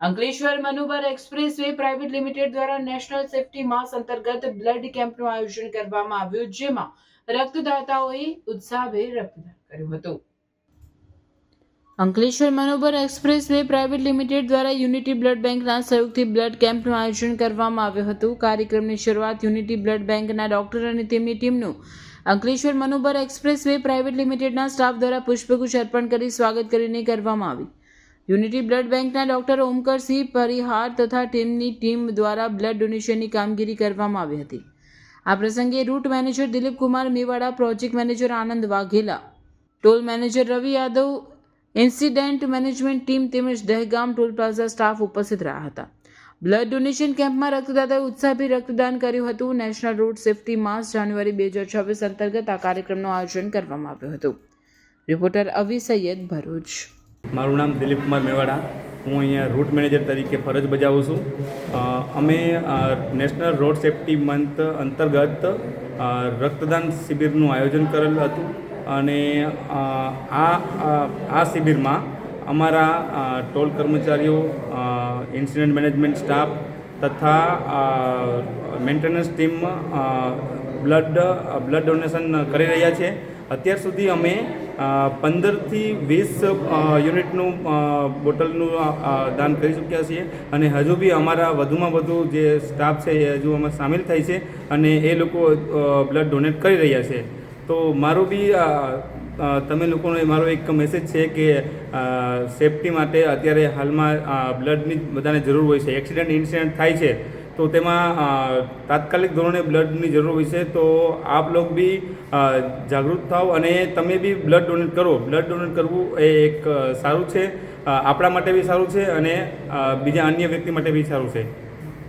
Ankleshwar Manubar express way private limited દ્વારા national safety માસ અંતર્ગત બ્લડ કેમ્પનું આયોજન કરવામાં આવ્યું, જેમાં રક્તદાતાઓએ ઉત્સાહભેર રક્તદાન કર્યું હતું. Ankleshwar Manubar express way private limited દ્વારા યુનિટી બ્લડ બેંકના સહયોગથી બ્લડ કેમ્પનું આયોજન કરવામાં આવ્યું હતું. કાર્યક્રમની શરૂઆત યુનિટી બ્લડ બેંકના ડોક્ટર અને તેમની ટીમનું Ankleshwar Manubar express way private લિમિટેડના સ્ટાફ દ્વારા પુષ્પગુચ્છ અર્પણ કરી સ્વાગત કરીને કરવામાં આવી. યુનિટી બ્લડ બેંકના ડોક્ટર ઓમકરસિંહ પરિહાર તથા ટીમની ટીમ દ્વારા બ્લડ ડોનેશનની કામગીરી કરવામાં આવી હતી. આ પ્રસંગે route manager Dilip Kumar Mewada, project manager Anand Vaghela, toll manager Ravi Yadav, incident management team તેમજ દહેગામ ટોલ પ્લાઝા સ્ટાફ ઉપસ્થિત રહ્યા હતા. બ્લડ ડોનેશન કેમ્પમાં રક્તદાતાએ ઉત્સાહભી રક્તદાન કર્યું હતું. નેશનલ રોડ સેફ્ટી માસ જાન્યુઆરી બે હજાર છવ્વીસ અંતર્ગત આ કાર્યક્રમનું આયોજન કરવામાં આવ્યું હતું. રિપોર્ટર અવી સૈયદ ભરૂચ. મારું નામ દિલીપ કુમાર મેવાડા. હું અહીંયા રૂટ મેનેજર તરીકે ફરજ બજાવું છું. અમે નેશનલ રોડ સેફ્ટી મંથ અંતર્ગત રક્તદાન શિબિરનું આયોજન કરેલ હતું. અને આ આ- શિબિરમાં અમારા ટોલ કર્મચારીઓ ઇન્સિડન્ટ મેનેજમેન્ટ સ્ટાફ તથા maintenance team blood blood donation કરી રહ્યા છે. અત્યાર સુધી અમે પંદરથી વીસ યુનિટનું બોટલનું દાન કરી ચૂક્યા છીએ. અને હજુ બી અમારા વધુમાં વધુ જે સ્ટાફ છે એ હજુ અમે સામેલ થાય છે અને એ લોકો બ્લડ ડોનેટ કરી રહ્યા છે. તો મારું બી તમે લોકોનો મારો એક મેસેજ છે કે સેફટી માટે અત્યારે હાલમાં બ્લડની બધાને જરૂર હોય છે. એક્સિડન્ટ, ઇન્સિડન્ટ થાય છે. તો તેમાં તાત્કાલિક ધોરણે બ્લડની જરૂર હોય છે તો આપ લોકો બી જાગૃત થાઓ અને તમે બી બ્લડ ડોનેટ કરો. બ્લડ ડોનેટ કરવું એ એક સારું છે. આપણા માટે બી સારું છે અને બીજા અન્ય વ્યક્તિ માટે બી સારું છે.